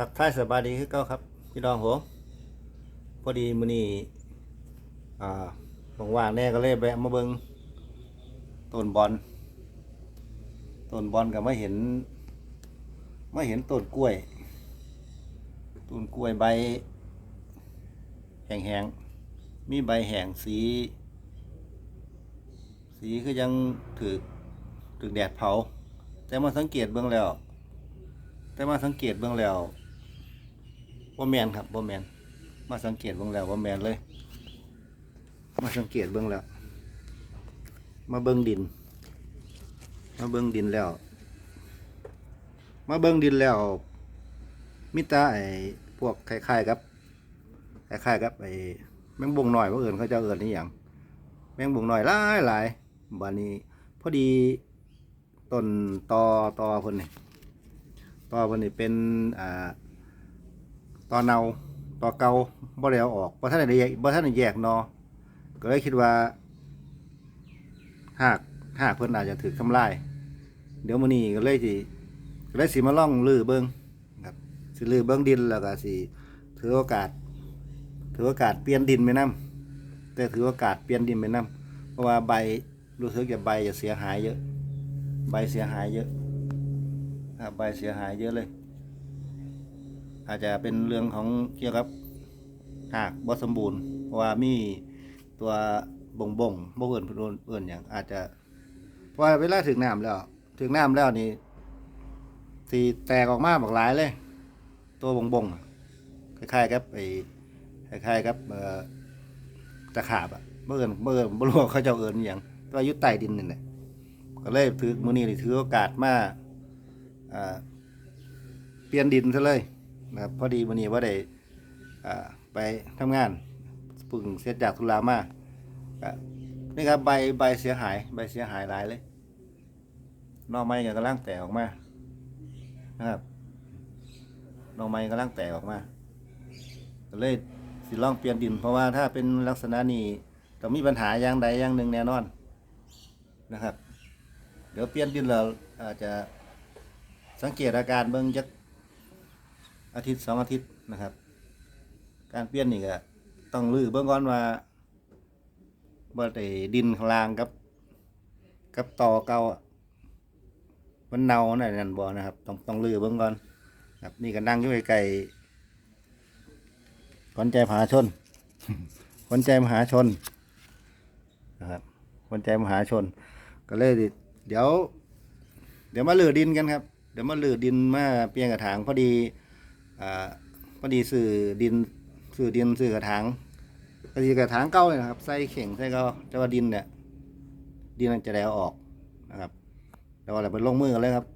ทักทายสบายดีคือเก้าครับ พี่น้องผมพอดีมื้อนี้อ่าว่างๆแน่ก็เลยแวะมาเบิ่งต้นบอลต้นบอลก็มาเห็นมาเห็นต้นกล้วยต้นกล้วยใบ แห้งๆมีใบแห้งสี สีคือยังถือถือแดดเผา แต่มาสังเกตเบื้องแล้ว แต่มาสังเกตเบื้องแล้ว ว่าแมนครับว่าแมนมาสังเกตเบื้องแล้วว่าแมนเลย มาสังเกตเบื้องแล้ว มาเบื้องดิน มาเบื้องดินแล้ว มาเบื้องดินแล้วมิตาไอ้พวกคล้ายๆกับคล้ายๆกับไอ้แมงบงหน่อยว่าเอิญเขาจะเอิญนี่อย่างแมงบงหน่อยหลายหลายบานนี้พอดีต้นตอตอคนนี่ตอวันนี้เป็นอ่า ต่อเนาตอเกาบ่ได้เอาออกบ่ท่านได้แยกบ่ท่านได้แยกหนอก็เลยคิดว่า หากหากเพิ่นอาจจะถูกทำลาย เดี๋ยวมื้อนี้ก็เลยสิก็เลยสิมาล่องลือเบิ่งครับสิลือเบิ่งดินแล้วก็สิถือโอกาส ถือโอกาสเปลี่ยนดินไปนํแต่ถือโอกาสเปลี่ยนดินไปนํเพราะว่าใบรู้สึกจะใบจะเสียหายเยอะ ใบเสียหายเยอะครับใบเสียหายเยอะเลย อาจจะเป็นเรื่องของเกี่ยวกับหากบ่สมบูรณ์ เพราะว่ามีตัวบ่งบ่งบ่เอื่นเอื่นเอื่นอย่างอาจจะพราะว่าเวลาถึงน้ำแล้ว ถึงน้ำแล้วนี่สีแตกออกมาบักหลายเลย ตัวบ่งบ่งคล้ายๆกับไอ้คล้ายๆกับเอ่อตะขาบอะบ่อเอื่นบ่อเอื่นบ่รู้ว่าเขาเจ้าเอื่นอย่างตัวยู่ใต้ดินนี่แหละก็เลยถือมือนี่ถือโอกาสมาเปลี่ยนดินซะเลย นะครับพอดีวันนี้ว่าได้ไปทำงานเพึ่งเสร็จากธุระมานี่ครับใบใบเสียหายใบเสียหายหลายเลยนอกไม้ก็กำลังแตกออกมานะครับนอกไม้กำลังแตกออกมาก็เลยสิลองเปลี่ยนดิน เพราะว่าถ้าเป็นลักษณะนี้ต้องมีปัญหาอย่างใดอย่างหนึ่งแน่นอนนะครับ เดี๋ยวเปลี่ยนดินเราอาจจะสังเกตอาการเบิ่งจัก อาทิตย์สองอาทิตย์นะครับ การเปลี่ยนนี่ก็ต้องลื้อเบิ่งก่อนว่าบ่ได้ดินข้างล่างกับ กับต่อเก่ามันเน่านนั่นนั่นบ่นะครับ ต้องต้องลื้อเบิ่งก่อนครับ นี่ก็นั่งอยู่ไกลๆขวัญใจมหาชนขวัญใจมหาชนนะครับขวัญใจมหาชน ก็เลยดิเดี๋ยว เดี๋ยวมาลือดินกันครับ เดี๋ยวมาลือดินมาเปลี่ยนกระถางพอดี อ่าพอดีสื่อดินสื่อดินสื่อกระถางก็คือกระถางเก่าเลยนะครับใส่เข่งใส่เก่าแต่ว่าดินเนี่ยดินมันจะแล้วออกนะครับเดี๋ยวเราไปลงมือกันเลยครับ